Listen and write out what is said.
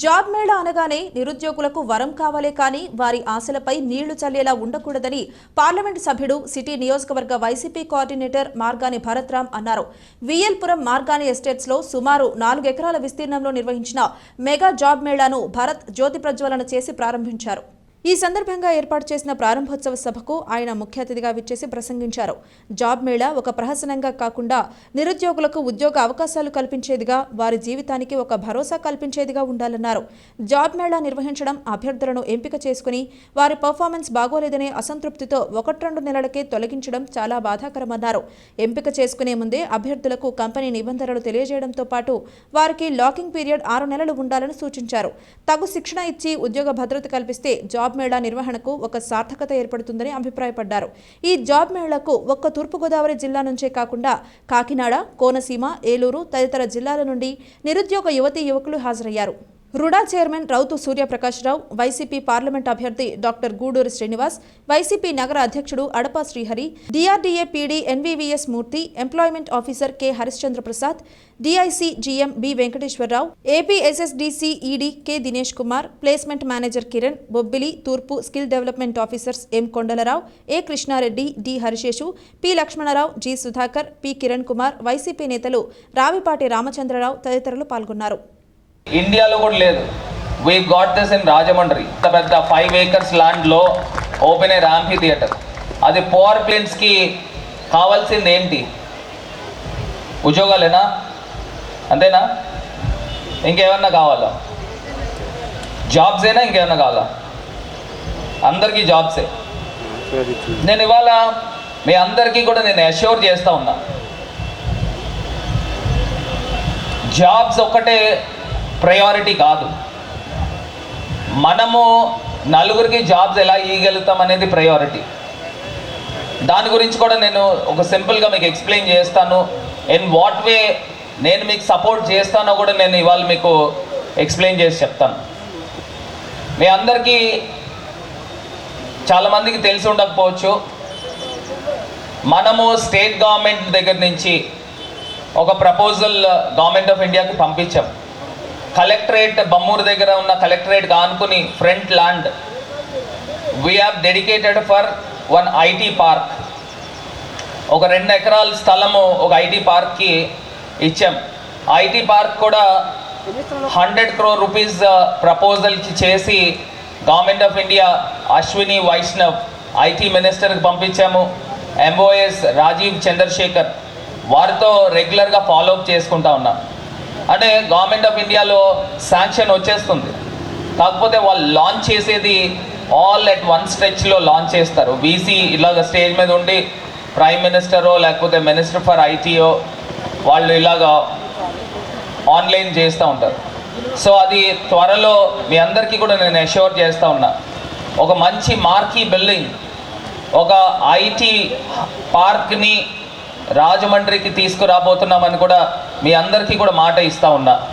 Job Mela అనగానే నిరుద్యోగులకు వరం కావాలే కానీ వారి ఆశలపై నీళ్ళు చల్లేలా ఉండకూడదని పార్లమెంట్ సభ్యుడు సిటీ నియోజకవర్గ వైసీపీ కోఆర్డినేటర్ మార్గాని భరత్రామ్ అన్నారు. విఎల్పురం మార్గాని ఎస్టేట్స్లో సుమారు నాలుగు ఎకరాల విస్తీర్ణంలో నిర్వహించిన మెగా జాబ్ మేళాను భరత్ జ్యోతి ప్రజ్వలన చేసి ప్రారంభించారు. ఈ సందర్భంగా ఏర్పాటు చేసిన ప్రారంభోత్సవ సభకు ఆయన ముఖ్య అతిథిగా విచ్చేసి ప్రసంగించారు. జాబ్ మేళా ఒక ప్రహసనంగా కాకుండా నిరుద్యోగులకు ఉద్యోగ అవకాశాలు కల్పించేదిగా వారి జీవితానికి ఒక భరోసా కల్పించేదిగా ఉండాలన్నారు. జాబ్ మేళా నిర్వహించడం అభ్యర్థులను ఎంపిక చేసుకుని వారి పర్ఫార్మెన్స్ బాగోలేదనే అసంతృప్తితో ఒకటి రెండు నెలలకే తొలగించడం చాలా బాధాకరమన్నారు. ఎంపిక చేసుకునే ముందే అభ్యర్థులకు కంపెనీ నిబంధనలు తెలియజేయడంతో పాటు వారికి లాకింగ్ పీరియడ్ ఆరు నెలలు ఉండాలని సూచించారు. తగు శిక్షణ ఇచ్చి ఉద్యోగ భద్రత కల్పిస్తే జాబ్ మేళా నిర్వహణకు ఒక సార్థకత ఏర్పడుతుందని అభిప్రాయపడ్డారు. ఈ జాబ్ మేళాకు ఒక్క తూర్పుగోదావరి జిల్లా నుంచే కాకుండా కాకినాడ కోనసీమ ఏలూరు తదితర జిల్లాల నుండి నిరుద్యోగ యువతీ యువకులు హాజరయ్యారు. RUDA chairman Routhu Suryaprakashrao YCP parliament అభ్యర్థి డాక్టర్ గూడూరు శ్రీనివాస్ వైసీపీ నగర అధ్యక్షుడు Adapa Srihari DRDA PD NVVS Murthy employment officer K Harishchandra Prasad DIC GM B Venkateswararao APSSDC ED K Dinesh Kumar placement manager Kiran Bobbili తూర్పు skill development officers M Kondalarao A Krishnareddy D Harisheshu P Lakshmanarao G Sudhakar P Kiran Kumar YCP నేతలు రావిపాటి రామచంద్రరావు తదితరులు పాల్గొన్నారు. ఇండియాలో కూడా లేదు. We got this in Rajahmundry పెద్ద five acres ల్యాండ్లో open air amphitheatre అది పవర్ ప్లేన్స్కి కావాల్సింది ఏంటి? ఉద్యోగాలేనా? అంతేనా? ఇంకేమన్నా కావాలా? జాబ్సేనా? ఇంకేమన్నా కావాలా? అందరికీ జాబ్సే. నేను ఇవాళ మీ అందరికీ కూడా నేను అష్యూర్ చేస్తా ఉన్నా. జాబ్స్ ఒక్కటే ప్రయారిటీ కాదు. మనము నలుగురికి జాబ్స్ ఎలా ఇవ్వగలుగుతాం అనేది ప్రయారిటీ దాని గురించి కూడా నేను ఒక సింపుల్గా మీకు ఎక్స్ప్లెయిన్ చేస్తాను. ఇన్ వాట్ వే నేను మీకు సపోర్ట్ చేస్తానో కూడా నేను ఇవాళ మీకు ఎక్స్ప్లెయిన్ చేసి చెప్తాను. మీ అందరికీ చాలామందికి తెలిసి ఉండకపోవచ్చు. మనము స్టేట్ గవర్నమెంట్ దగ్గర నుంచి ఒక ప్రపోజల్ గవర్నమెంట్ ఆఫ్ ఇండియాకి పంపించాం. కలెక్టరేట్ బమ్మూరు దగ్గర ఉన్న collectorate కానుకుని front land. We have dedicated for one IT park ఒక రెండు ఎకరాల స్థలము ఒక ఐటీ పార్క్కి ఇచ్చాం. ఐటీ పార్క్ కూడా హండ్రెడ్ క్రోర్ రూపీస్ ప్రపోజల్కి చేసి government of India Ashwini Vaishnaw IT మినిస్టర్కి పంపించాము. ఎంఓఎస్ రాజీవ్ చంద్రశేఖర్ వారితో రెగ్యులర్గా ఫాలోఅప్ చేసుకుంటా ఉన్నాం. అంటే గవర్నమెంట్ ఆఫ్ ఇండియాలో శాంక్షన్ వచ్చేస్తుంది. కాకపోతే వాళ్ళు లాంచ్ చేసేది ఆల్ ఎట్ వన్ స్ట్రెచ్లో లాంచ్ చేస్తారు. బీసీ ఇలాగ స్టేజ్ మీద ఉండి ప్రైమ్ మినిస్టరో లేకపోతే మినిస్టర్ ఫర్ ఐటీఓ వాళ్ళు ఇలాగ ఆన్లైన్ చేస్తూ ఉంటారు. సో అది త్వరలో మీ అందరికీ కూడా నేను అష్యూర్ చేస్తూ ఉన్నా. ఒక మంచి మార్కీ బిల్డింగ్ ఒక ఐటీ పార్క్ని రాజమండ్రికి తీసుకురాబోతున్నామని కూడా మీ అందరికీ కూడా మాట ఇస్తా ఉన్నా.